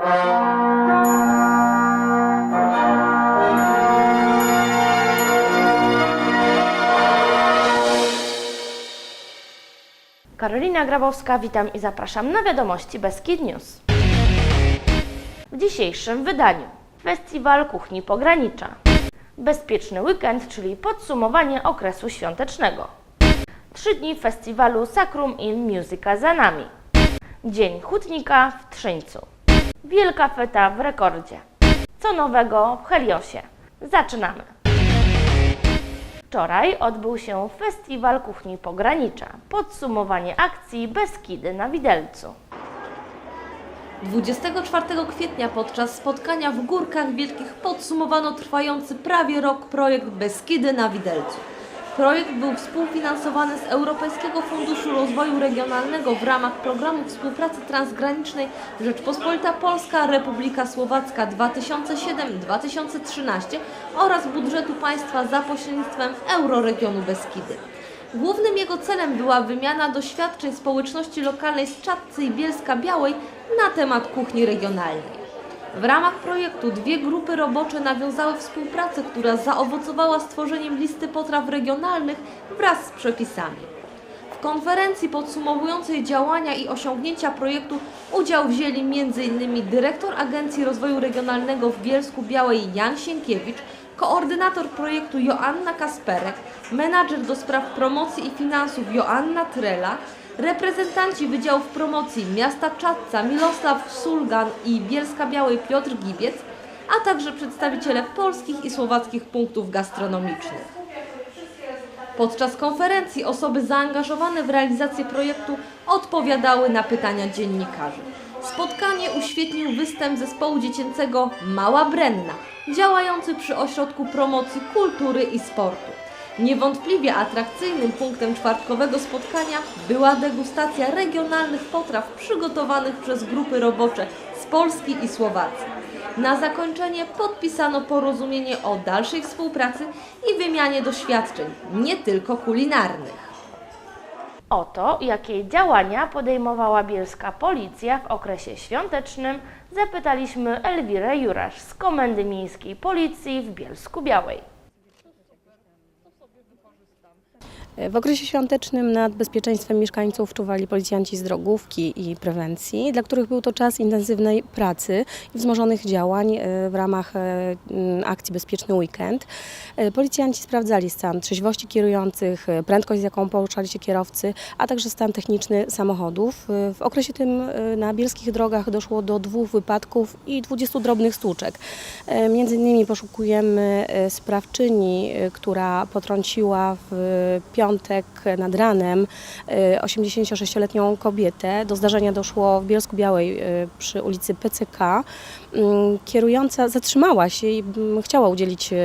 Karolina Grabowska, witam i zapraszam na wiadomości Beskid News. W dzisiejszym wydaniu Festiwal Kuchni Pogranicza. Bezpieczny weekend, czyli podsumowanie okresu świątecznego. Trzy dni festiwalu Sacrum in Musica za nami. Dzień Hutnika w Trzyńcu. Wielka feta w rekordzie. Co nowego w Heliosie? Zaczynamy! Wczoraj odbył się Festiwal Kuchni Pogranicza. Podsumowanie akcji Beskidy na Widelcu. 24 kwietnia podczas spotkania w Górkach Wielkich podsumowano trwający prawie rok projekt Beskidy na Widelcu. Projekt był współfinansowany z Europejskiego Funduszu Rozwoju Regionalnego w ramach programu współpracy transgranicznej Rzeczpospolita Polska Republika Słowacka 2007-2013 oraz budżetu państwa za pośrednictwem Euroregionu Beskidy. Głównym jego celem była wymiana doświadczeń społeczności lokalnej z Czadcy i Bielska Białej na temat kuchni regionalnej. W ramach projektu dwie grupy robocze nawiązały współpracę, która zaowocowała stworzeniem listy potraw regionalnych wraz z przepisami. W konferencji podsumowującej działania i osiągnięcia projektu udział wzięli m.in. dyrektor Agencji Rozwoju Regionalnego w Bielsku Białej Jan Sienkiewicz, koordynator projektu Joanna Kasperek, menadżer do spraw promocji i finansów Joanna Trela, reprezentanci Wydziałów Promocji Miasta Czadca Milosław Sulgan i Bielska Białej Piotr Gibiec, a także przedstawiciele polskich i słowackich punktów gastronomicznych. Podczas konferencji osoby zaangażowane w realizację projektu odpowiadały na pytania dziennikarzy. Spotkanie uświetnił występ zespołu dziecięcego Mała Brenna, działający przy Ośrodku Promocji Kultury i Sportu. Niewątpliwie atrakcyjnym punktem czwartkowego spotkania była degustacja regionalnych potraw przygotowanych przez grupy robocze z Polski i Słowacji. Na zakończenie podpisano porozumienie o dalszej współpracy i wymianie doświadczeń, nie tylko kulinarnych. Oto jakie działania podejmowała bielska policja w okresie świątecznym, zapytaliśmy Elwirę Jurasz z Komendy Miejskiej Policji w Bielsku Białej. W okresie świątecznym nad bezpieczeństwem mieszkańców czuwali policjanci z drogówki i prewencji, dla których był to czas intensywnej pracy i wzmożonych działań e, w ramach e, akcji Bezpieczny Weekend. E, Policjanci sprawdzali stan trzeźwości kierujących, e, prędkość z jaką poruszali się kierowcy, a także stan techniczny samochodów. E, W okresie tym e, na bielskich drogach doszło do dwóch wypadków i 20 drobnych stłuczek. E, Między innymi poszukujemy e, sprawczyni, e, która potrąciła w piątek nad ranem e, 86-letnią kobietę. Do zdarzenia doszło w Bielsku Białej e, przy ulicy PCK. Mm, Kierująca zatrzymała się i mm, chciała udzielić e,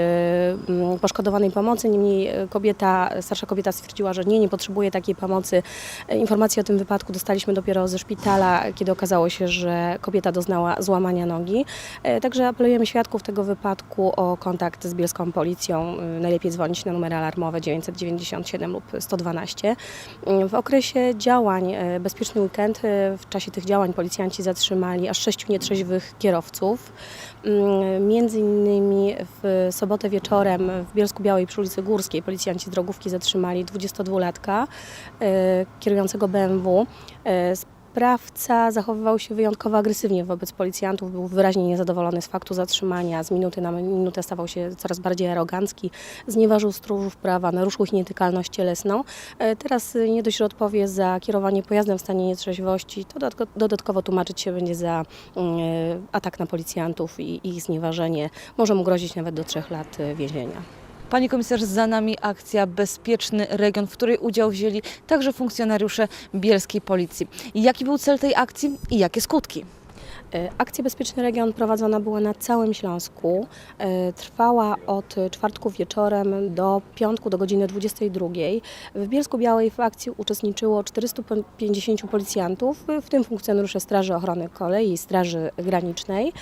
mm, poszkodowanej pomocy, niemniej kobieta, starsza kobieta stwierdziła, że nie, nie potrzebuje takiej pomocy. E, Informację o tym wypadku dostaliśmy dopiero ze szpitala, kiedy okazało się, że kobieta doznała złamania nogi. Także apelujemy świadków tego wypadku o kontakt z bielską policją. Najlepiej dzwonić na numery alarmowe 997 lub 112. E, W okresie działań e, Bezpieczny Weekend, e, w czasie tych działań policjanci zatrzymali aż sześciu nietrzeźwych kierowców. Mm, Między innymi w sobotę wieczorem w Bielsku Białej przy ulicy Górskiej policjanci z drogówki zatrzymali 22-latka e, kierującego BMW. E, Sprawca zachowywał się wyjątkowo agresywnie wobec policjantów, był wyraźnie niezadowolony z faktu zatrzymania, z minuty na minutę stawał się coraz bardziej arogancki, znieważył stróżów prawa, naruszył ich nietykalność cielesną. E, Teraz nie dość, że odpowie za kierowanie pojazdem w stanie nietrzeźwości, to dodatko- dodatkowo tłumaczyć się będzie za mm, e, atak na policjantów i ich znieważenie. Może mu grozić nawet do trzech lat e, więzienia. Pani komisarz, za nami akcja Bezpieczny Region, w której udział wzięli także funkcjonariusze bielskiej policji. Jaki był cel tej akcji i jakie skutki? E, Akcja Bezpieczny Region prowadzona była na całym Śląsku. E, Trwała od czwartku wieczorem do piątku do godziny 22. W Bielsku Białej w akcji uczestniczyło 450 policjantów, w tym funkcjonariusze Straży Ochrony Kolei i Straży Granicznej.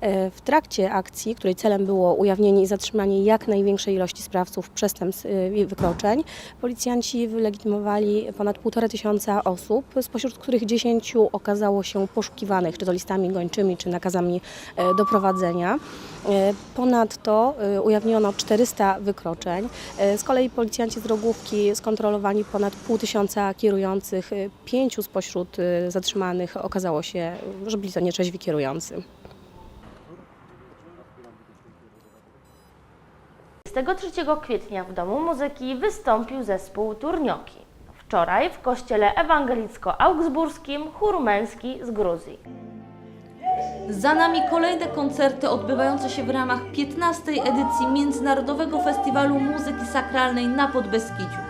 E, W trakcie akcji, której celem było ujawnienie i zatrzymanie jak największej ilości sprawców przestępstw i wykroczeń, policjanci wylegitymowali ponad półtora tysiąca osób, spośród których 10 okazało się poszukiwanych, czy to listami gończymi czy nakazami e, doprowadzenia. E, Ponadto e, ujawniono 400 wykroczeń. Z kolei policjanci z drogówki skontrolowali ponad pół tysiąca kierujących. Pięciu spośród zatrzymanych okazało się, że byli to nieczeźwi kierujący. 23 kwietnia w Domu Muzyki wystąpił zespół Turnioki. Wczoraj w kościele ewangelicko-augsburskim chór męski z Gruzji. Za nami kolejne koncerty odbywające się w ramach 15. edycji Międzynarodowego Festiwalu Muzyki Sakralnej na Podbeskidziu.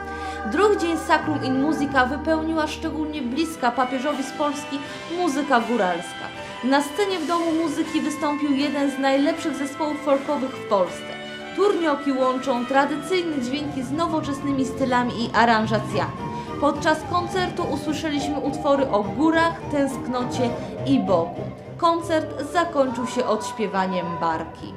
Drugi dzień Sacrum in Musica wypełniła szczególnie bliska papieżowi z Polski muzyka góralska. Na scenie w Domu Muzyki wystąpił jeden z najlepszych zespołów folkowych w Polsce. Turnioki łączą tradycyjne dźwięki z nowoczesnymi stylami i aranżacjami. Podczas koncertu usłyszeliśmy utwory o górach, tęsknocie i Bogu. Koncert zakończył się odśpiewaniem barki.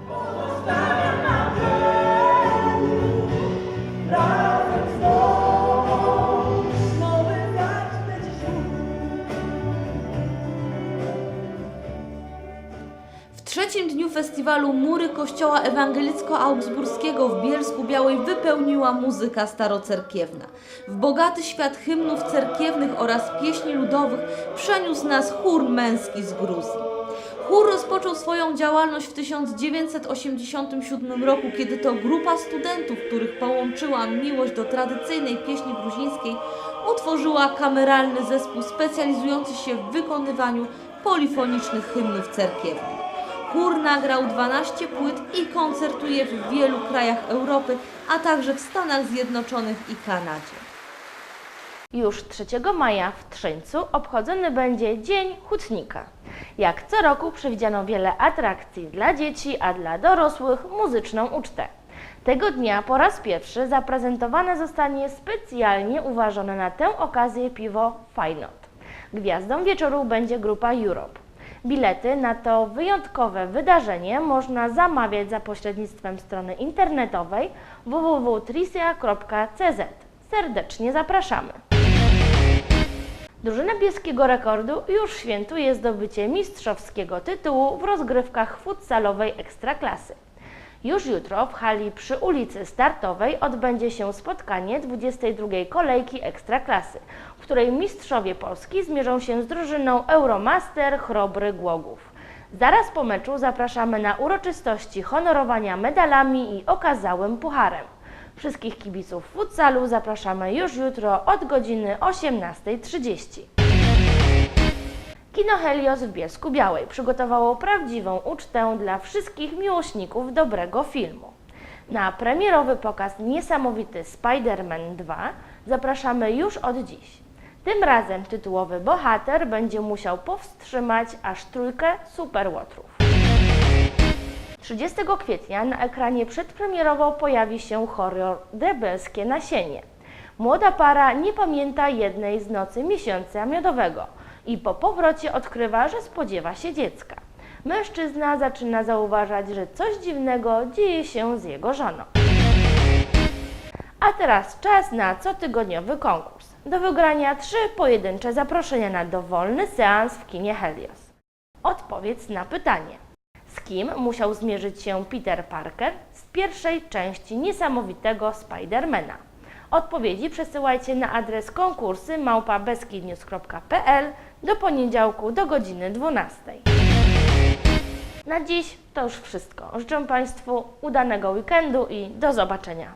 W trzecim dniu festiwalu mury kościoła ewangelicko-augsburskiego w Bielsku Białej wypełniła muzyka starocerkiewna. W bogaty świat hymnów cerkiewnych oraz pieśni ludowych przeniósł nas chór męski z Gruzji. Chór rozpoczął swoją działalność w 1987 roku, kiedy to grupa studentów, których połączyła miłość do tradycyjnej pieśni gruzińskiej, utworzyła kameralny zespół specjalizujący się w wykonywaniu polifonicznych hymnów cerkiewnych. Chór nagrał 12 płyt i koncertuje w wielu krajach Europy, a także w Stanach Zjednoczonych i Kanadzie. Już 3 maja w Trzyńcu obchodzony będzie Dzień Hutnika. Jak co roku przewidziano wiele atrakcji dla dzieci, a dla dorosłych muzyczną ucztę. Tego dnia po raz pierwszy zaprezentowane zostanie specjalnie uważane na tę okazję piwo Fajnot. Gwiazdą wieczoru będzie grupa Europe. Bilety na to wyjątkowe wydarzenie można zamawiać za pośrednictwem strony internetowej www.trisia.cz. Serdecznie zapraszamy! Drużyna Bieskiego Rekordu już świętuje zdobycie mistrzowskiego tytułu w rozgrywkach futsalowej Ekstraklasy. Już jutro w hali przy ulicy Startowej odbędzie się spotkanie 22. kolejki Ekstraklasy, w której mistrzowie Polski zmierzą się z drużyną Euromaster Chrobry Głogów. Zaraz po meczu zapraszamy na uroczystości honorowania medalami i okazałym pucharem. Wszystkich kibiców futsalu zapraszamy już jutro od godziny 18.30. Kino Helios w Bielsku Białej przygotowało prawdziwą ucztę dla wszystkich miłośników dobrego filmu. Na premierowy pokaz Niesamowity Spider-Man 2 zapraszamy już od dziś. Tym razem tytułowy bohater będzie musiał powstrzymać aż trójkę superłotrów. 30 kwietnia na ekranie przedpremierowo pojawi się horror Diabelskie Nasienie. Młoda para nie pamięta jednej z nocy miesiąca miodowego i po powrocie odkrywa, że spodziewa się dziecka. Mężczyzna zaczyna zauważać, że coś dziwnego dzieje się z jego żoną. A teraz czas na cotygodniowy konkurs. Do wygrania trzy pojedyncze zaproszenia na dowolny seans w kinie Helios. Odpowiedz na pytanie. Z kim musiał zmierzyć się Peter Parker z pierwszej części niesamowitego Spidermana? Odpowiedzi przesyłajcie na adres konkursy małpabeskidnews.pl do poniedziałku do godziny 12. Na dziś to już wszystko. Życzę Państwu udanego weekendu i do zobaczenia.